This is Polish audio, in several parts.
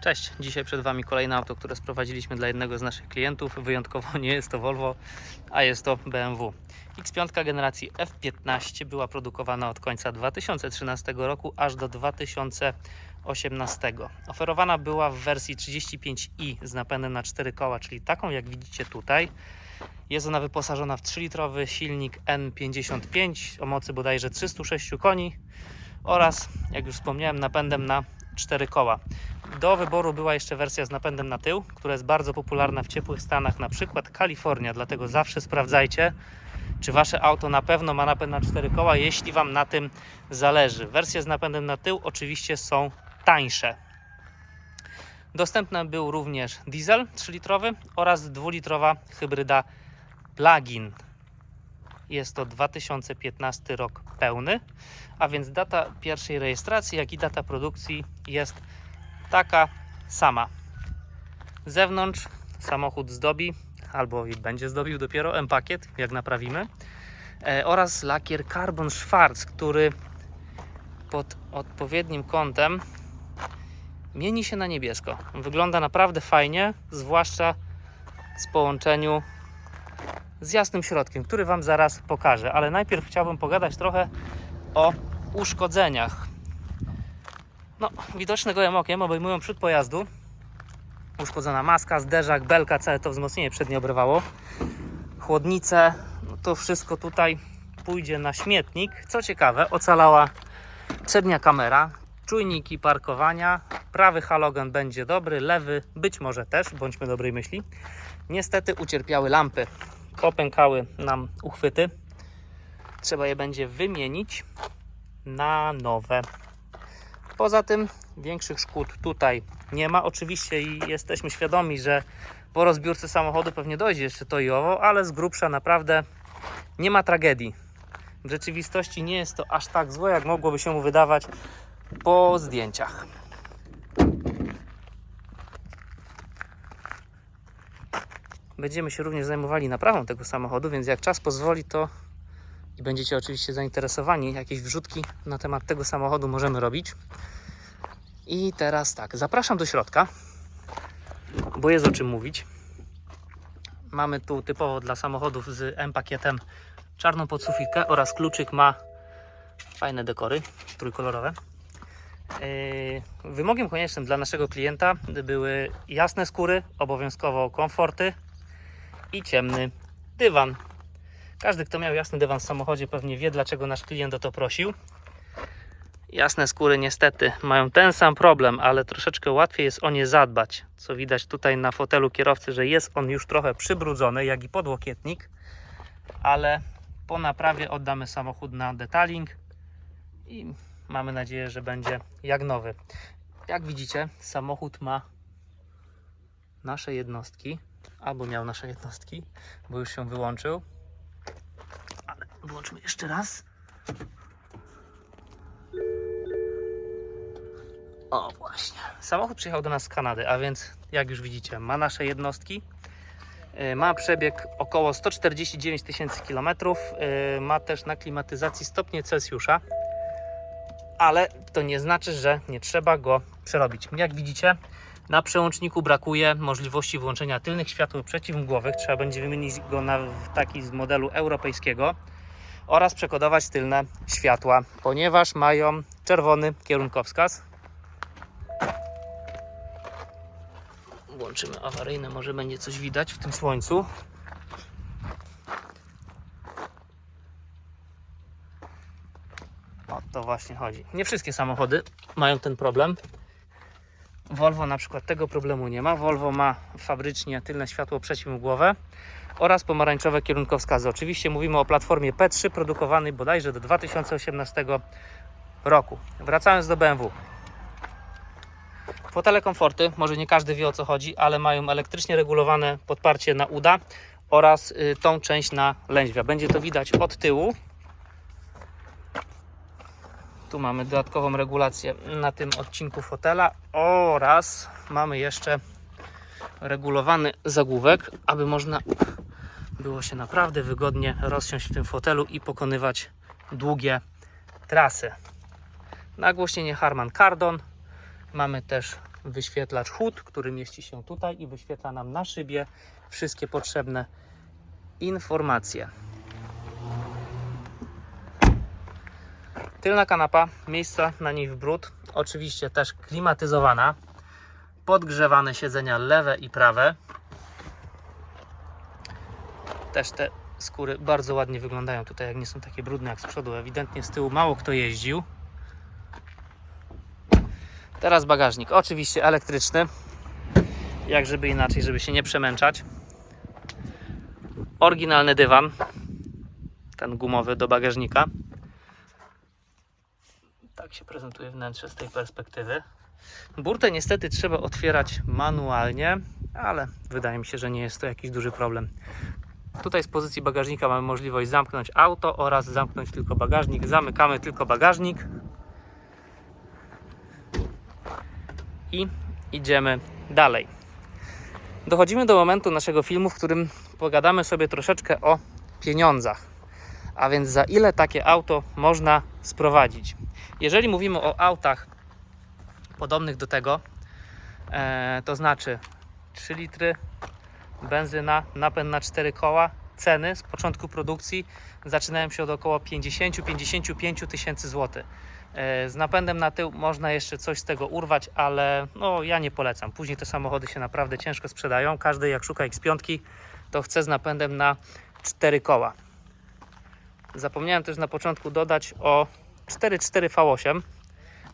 Cześć, dzisiaj przed Wami kolejne auto, które sprowadziliśmy dla jednego z naszych klientów. Wyjątkowo nie jest to Volvo, a jest to BMW. X5 generacji F15 była produkowana od końca 2013 roku aż do 2018. Oferowana była w wersji 35i z napędem na 4 koła, czyli taką jak widzicie tutaj. Jest ona wyposażona w 3-litrowy silnik N55 o mocy bodajże 306 koni oraz, jak już wspomniałem, napędem na 4 koła. Do wyboru była jeszcze wersja z napędem na tył, która jest bardzo popularna w ciepłych stanach, na przykład Kalifornia, dlatego zawsze sprawdzajcie, czy wasze auto na pewno ma napęd na 4 koła, jeśli wam na tym zależy. Wersje z napędem na tył oczywiście są tańsze. Dostępny był również diesel 3-litrowy oraz 2-litrowa hybryda plug-in. Jest to 2015 rok pełny, a więc data pierwszej rejestracji, jak i data produkcji jest taka sama. Z zewnątrz samochód zdobi, albo będzie zdobił dopiero M-pakiet, jak naprawimy, e, oraz lakier Carbon Schwarz, który pod odpowiednim kątem mieni się na niebiesko. Wygląda naprawdę fajnie, zwłaszcza w połączeniu z jasnym środkiem, który Wam zaraz pokażę. Ale najpierw chciałbym pogadać trochę o uszkodzeniach. No, widoczne gołym okiem obejmują przód pojazdu. Uszkodzona maska, zderzak, belka, całe to wzmocnienie przednie obrywało. Chłodnice, no to wszystko tutaj pójdzie na śmietnik. Co ciekawe, ocalała przednia kamera, czujniki parkowania, prawy halogen będzie dobry, lewy być może też, bądźmy dobrej myśli. Niestety ucierpiały lampy, popękały nam uchwyty. Trzeba je będzie wymienić na nowe. Poza tym większych szkód tutaj nie ma. Oczywiście jesteśmy świadomi, że po rozbiórce samochodu pewnie dojdzie jeszcze to i owo, ale z grubsza naprawdę nie ma tragedii. W rzeczywistości nie jest to aż tak złe, jak mogłoby się wydawać po zdjęciach. Będziemy się również zajmowali naprawą tego samochodu, więc jak czas pozwoli, to i będziecie oczywiście zainteresowani, jakieś wrzutki na temat tego samochodu możemy robić. I teraz tak, zapraszam do środka, bo jest o czym mówić. Mamy tu typowo dla samochodów z M-pakietem czarną podsufitkę oraz kluczyk ma fajne dekory trójkolorowe. Yy, Wymogiem koniecznym dla naszego klienta były jasne skóry, obowiązkowo komforty i ciemny dywan. Każdy, kto miał jasny dywan w samochodzie, pewnie wie, dlaczego nasz klient o to prosił. Jasne skóry niestety mają ten sam problem, ale troszeczkę łatwiej jest o nie zadbać. Co widać tutaj na fotelu kierowcy, że jest on już trochę przybrudzony, jak i podłokietnik, ale po naprawie oddamy samochód na detaling i mamy nadzieję, że będzie jak nowy. Jak widzicie, samochód ma nasze jednostki, albo miał nasze jednostki, bo już się wyłączył. Włączmy jeszcze raz. O właśnie. Samochód przyjechał do nas z Kanady, a więc jak już widzicie, ma nasze jednostki. Yy, Ma przebieg około 149 tysięcy kilometrów. Yy, Ma też na klimatyzacji stopnie Celsjusza. Ale to nie znaczy, że nie trzeba go przerobić. Jak widzicie, na przełączniku brakuje możliwości włączenia tylnych światł przeciwmgłowych. Trzeba będzie wymienić go na taki z modelu europejskiego oraz przekodować tylne światła, ponieważ mają czerwony kierunkowskaz. Włączymy awaryjne, może będzie coś widać w tym słońcu. O to właśnie chodzi. Nie wszystkie samochody mają ten problem. Volvo na przykład tego problemu nie ma. Volvo ma fabrycznie tylne światło przeciwmgłowe oraz pomarańczowe kierunkowskazy. Oczywiście mówimy o platformie P3 produkowanej bodajże do 2018 roku. Wracając do BMW. Fotele komforty, może nie każdy wie o co chodzi, ale mają elektrycznie regulowane podparcie na uda oraz y, tą część na lędźwia. Będzie to widać od tyłu. Tu mamy dodatkową regulację na tym odcinku fotela oraz mamy jeszcze regulowany zagłówek, aby można było się naprawdę wygodnie rozsiąść w tym fotelu i pokonywać długie trasy. Nagłośnienie Harman Kardon. Mamy też wyświetlacz HUD, który mieści się tutaj i wyświetla nam na szybie wszystkie potrzebne informacje. Tylna kanapa, miejsca na niej w brud, oczywiście też klimatyzowana, podgrzewane siedzenia lewe i prawe. Też te skóry bardzo ładnie wyglądają tutaj, jak nie są takie brudne jak z przodu. Ewidentnie z tyłu mało kto jeździł. Teraz bagażnik, oczywiście elektryczny, jak żeby inaczej, żeby się nie przemęczać. Oryginalny dywan, ten gumowy do bagażnika. Tak się prezentuje wnętrze z tej perspektywy. Burtę niestety trzeba otwierać manualnie, ale wydaje mi się, że nie jest to jakiś duży problem. Tutaj z pozycji bagażnika mamy możliwość zamknąć auto oraz zamknąć tylko bagażnik. Zamykamy tylko bagażnik i idziemy dalej. Dochodzimy do momentu naszego filmu, w którym pogadamy sobie troszeczkę o pieniądzach. A więc za ile takie auto można sprowadzić? Jeżeli mówimy o autach podobnych do tego, e, to znaczy 3 litry benzyna, napęd na 4 koła, ceny z początku produkcji zaczynają się od około 50-55 tysięcy złotych. E, Z napędem na tył można jeszcze coś z tego urwać, ale no, ja nie polecam. Później te samochody się naprawdę ciężko sprzedają. Każdy jak szuka X5, to chce z napędem na 4 koła. Zapomniałem też na początku dodać o 4.4 V8,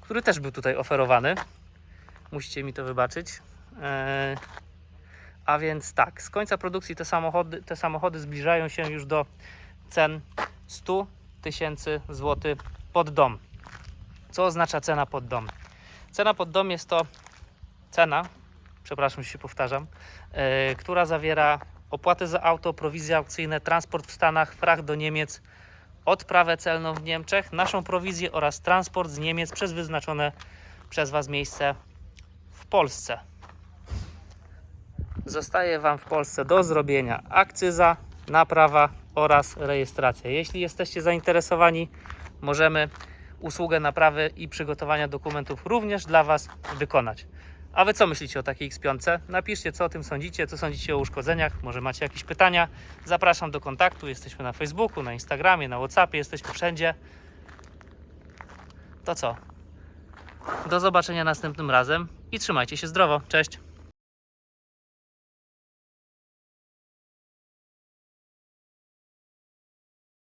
który też był tutaj oferowany. Musicie mi to wybaczyć. E, a więc tak, z końca produkcji te samochody, te samochody zbliżają się już do cen 100 tysięcy złotych pod dom. Co oznacza cena pod dom? Cena pod dom jest to cena, przepraszam, że się powtarzam, yy, która zawiera opłaty za auto, prowizje aukcyjne, transport w Stanach, fracht do Niemiec, odprawę celną w Niemczech, naszą prowizję oraz transport z Niemiec przez wyznaczone przez Was miejsce w Polsce. Zostaje Wam w Polsce do zrobienia akcyza, naprawa oraz rejestracja. Jeśli jesteście zainteresowani, możemy usługę naprawy i przygotowania dokumentów również dla Was wykonać. A Wy co myślicie o takiej X5? Napiszcie, co o tym sądzicie, co sądzicie o uszkodzeniach, może macie jakieś pytania. Zapraszam do kontaktu, jesteśmy na Facebooku, na Instagramie, na Whatsappie, jesteśmy wszędzie. To co? Do zobaczenia następnym razem i trzymajcie się zdrowo. Cześć!